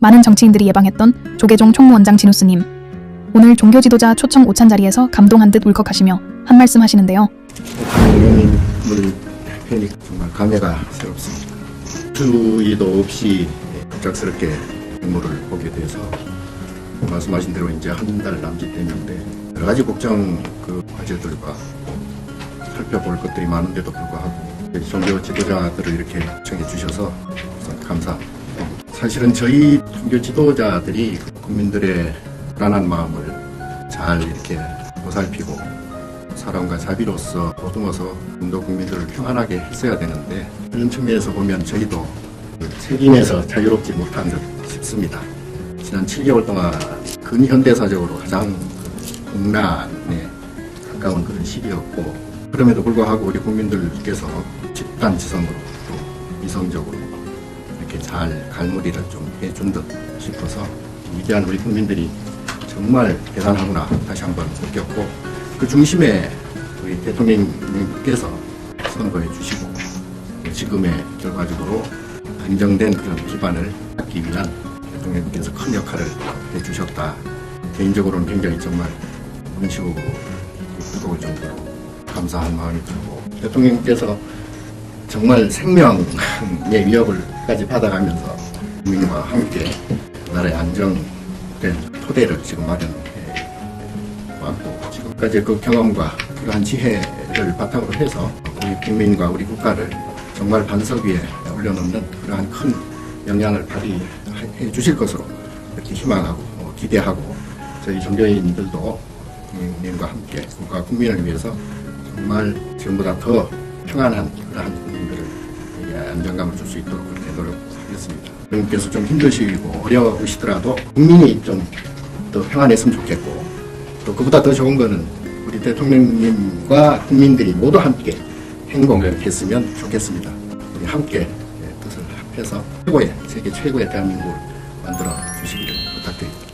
많은 정치인들이 예방했던 조계종 총무원장 진우스님. 오늘 종교 지도자 초청 오찬 자리에서 감동한 듯 울컥하시며 한 말씀 하시는데요. 국민을 뵈니 정말 감회가 새롭습니다. 주의도 없이 갑작스럽게 인물을 보게 돼서 말씀하신 대로 이제 한 달 남짓 됐는데 여러 가지 국정 그 과제들과 살펴볼 것들이 많은데도 불구하고 종교 지도자들을 이렇게 청해 주셔서 감사하고 사실은 저희 종교 지도자들이 국민들의 불안한 마음을 잘 이렇게 보살피고 사랑과 자비로서 보듬어서 인도 국민들을 평안하게 했어야 되는데 그런 측면에서 보면 저희도 그 책임에서 자유롭지 못한 듯 싶습니다. 지난 7개월 동안 근현대사적으로 가장 그 국난에 가까운 그런 시기였고 그럼에도 불구하고 우리 국민들께서 집단지성으로 또 이성적으로 이렇게 잘 갈무리를 좀 해준 듯 싶어서 위대한 우리 국민들이 정말 대단하구나 다시 한번 느꼈고 그 중심에 우리 대통령님께서 선거해 주시고 지금의 결과적으로 안정된 그런 기반을 갖기 위한 대통령님께서 큰 역할을 해 주셨다. 개인적으로는 굉장히 정말 눈시고 뜨거울 정도로 감사한 마음이 들고 대통령님께서 정말 생명의 위협을까지 받아가면서 국민과 함께 나라의 안정된 토대를 지금 마련해 왔고 지금까지 그 경험과 그러한 지혜를 바탕으로 해서 우리 국민과 우리 국가를 정말 반석 위에 올려놓는 그러한 큰 영향을 발휘해 주실 것으로 이렇게 희망하고 어, 기대하고 저희 종교인들도 국민과 함께 국가 국민을 위해서 정말 지금보다 더 평안한 그러한 국민들을 안정감을 줄 수 있도록 그렇게 노력하겠습니다. 국민께서 좀 힘드시고 어려우시더라도 국민이 좀 더 평안했으면 좋겠고 또 그보다 더 좋은 거는 우리 대통령님과 국민들이 모두 함께 행복을 했으면 좋겠습니다. 우리 함께 예, 뜻을 합해서 최고의 세계 최고의 대한민국을 만들어 주시기를 부탁드립니다.